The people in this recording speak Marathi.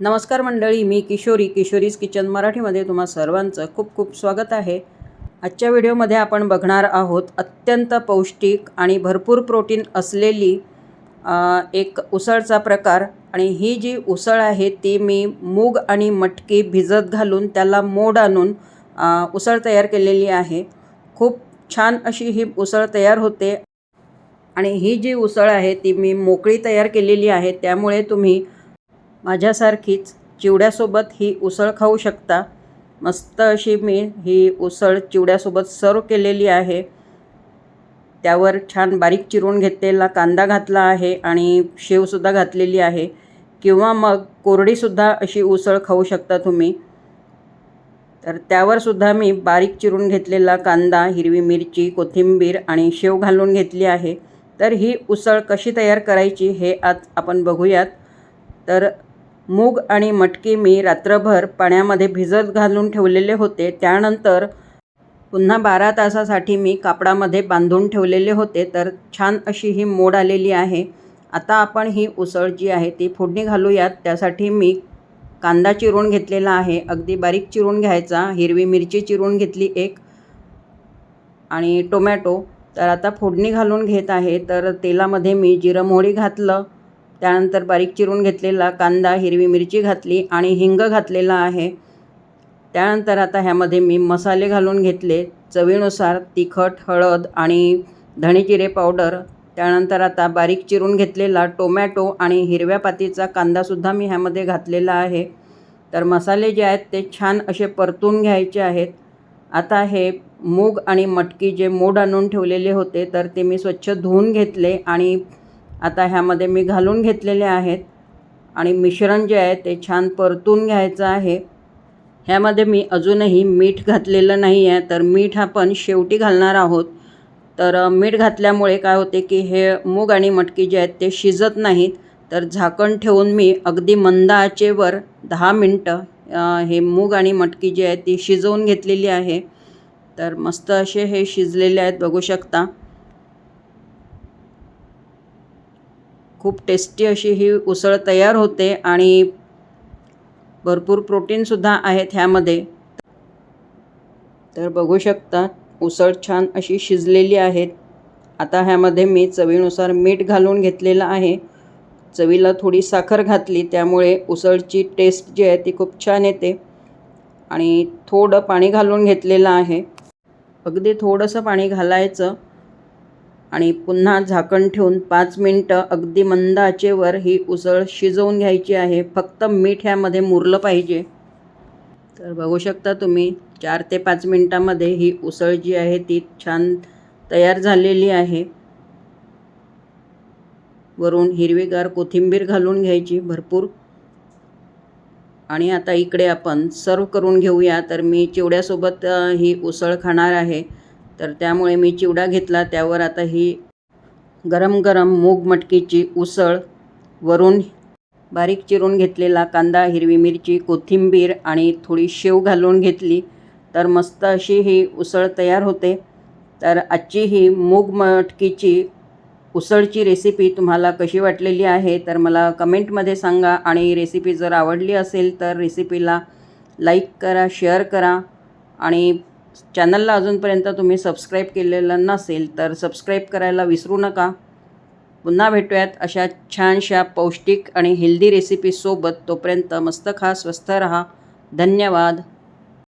नमस्कार मंडळी मी किशोरी किशोरीज किचन मराठीमध्ये तुम्हा सर्वांचं खूप खूप स्वागत आहे. आजच्या व्हिडिओमध्ये आपण बघणार आहोत अत्यंत पौष्टिक आणि भरपूर प्रोटीन असलेली एक उसळचा प्रकार आणि ही जी उसळ आहे ती मी मूग आणि मटकी भिजत घालून त्याला मोड आणून उसळ तयार केलेली आहे. खूप छान अशी ही उसळ तयार होते. आणि ही जी उसळ आहे ती मी मोकळी तयार केलेली आहे त्यामुळे तुम्ही माझ्यासारखीच चिवड्यासोबत ही उसळ खाऊ शकता. मस्त अशी मी ही उसळ चिवड्यासोबत सर्व केलेली आहे. त्यावर छान बारीक चिरून घेतलेला कांदा घातला आहे आणि शेवसुद्धा घातलेली आहे. किंवा मग कोरडीसुद्धा अशी उसळ खाऊ शकता तुम्ही. तर त्यावरसुद्धा मी बारीक चिरून घेतलेला कांदा हिरवी मिरची कोथिंबीर आणि शेव घालून घेतली आहे. तर ही उसळ कशी तयार करायची हे आज आपण बघूयात. तर मूग आणि मटकी मी रात्रभर पाण्यामध्ये भिजत घालून ठेवलेले होते. त्यानंतर पुन्हा बारा तासासाठी मी कापडामध्ये बांधून ठेवलेले होते. तर छान अशी ही मोड आलेली आहे. आता आपण ही उसळ जी आहे ती फोडणी घालूयात. त्यासाठी मी कांदा चिरून घेतलेला आहे. अगदी बारीक चिरून घ्यायचा. हिरवी मिरची चिरून घेतली एक आणि टोमॅटो. तर आता फोडणी घालून घेत आहे. तर तेलामध्ये मी जिरं मोहरी घातलं. त्यानंतर बारीक चिरून घेतलेला कांदा हिरवी मिरची घातली आणि हिंग घातलेला आहे. त्यानंतर आता ह्यामध्ये मी मसाले घालून घेतले. चवीनुसार तिखट हळद आणि धणेजिरे पावडर. त्यानंतर आता बारीक चिरून घेतलेला टोमॅटो आणि हिरव्या पातीचा कांदासुद्धा मी ह्यामध्ये घातलेला आहे. तर मसाले जे आहेत ते छान असे परतून घ्यायचे आहेत. आता हे मूग आणि मटकी जे मोड आणून ठेवलेले होते तर ते मी स्वच्छ धुवून घेतले आणि आता ह्यामध्ये मी घालून घेतलेले आहेत. आणि मिश्रण जे आहे ते छान परतून घ्यायचं आहे. ह्यामध्ये मी अजूनही मीठ घातलेलं नाही आहे. तर मीठ आपण शेवटी घालणार आहोत. तर मीठ घातल्यामुळे काय होते की हे मूग आणि मटकी जे आहेत ते शिजत नाहीत. तर झाकण ठेवून मी अगदी मंद आचेवर दहा मिनटं हे मूग आणि मटकी जी आहे ती शिजवून घेतलेली आहे. तर मस्त असे हे शिजलेले आहेत बघू शकता. खूप टेस्टी अशी ही उसळ तयार होते आणि भरपूर प्रोटीनसुद्धा आहेत ह्यामध्ये. तर बघू शकता उसळ छान अशी शिजलेली आहेत आता ह्यामध्ये मी चवीनुसार मीठ घालून घेतलेलं आहे. चवीला थोडी साखर घातली त्यामुळे उसळची टेस्ट जी आहे ती खूप छान येते. आणि थोडं पाणी घालून घेतलेलं आहे. अगदी थोडंसं पाणी घालायचं. आणि पुन्हा झाकण ठेवून पाच मिनटं अगदी मंद आचेवर ही उसळ शिजवून घ्यायची आहे. फक्त मीठ ह्यामध्ये मुरलं पाहिजे. तर बघू शकता तुम्ही चार ते पाच मिनटामध्ये ही उसळ जी आहे ती छान तयार झालेली आहे. वरून हिरवीगार कोथिंबीर घालून घ्यायची भरपूर. आणि आता इकडे आपण सर्व करून घेऊया. तर मी चिवड्यासोबत ही उसळ खाणार आहे. तर त्यामुळे मी चिवडा घेतला. त्यावर आता ही गरम गरम मूग मटकीची उसळ वरून बारीक चिरून घेतलेला कांदा हिरवी मिरची कोथिंबीर आणि थोडी शेव घालून घेतली. तर मस्त अशी ही उसळ तयार होते. तर आजची ही मूग मटकीची उसळची रेसिपी तुम्हाला कशी वाटलेली आहे तर मला कमेंटमध्ये सांगा. आणि रेसिपी जर आवडली असेल तर रेसिपीला लाईक करा शेअर करा. आणि चॅनलला अजूनपर्यंत तुम्ही सबस्क्राईब केलेलं नसेल तर सबस्क्राईब करायला विसरू नका. पुन्हा भेटूयात अशा छानशा पौष्टिक आणि हेल्दी रेसिपीसोबत. तोपर्यंत मस्त खा स्वस्थ रहा. धन्यवाद.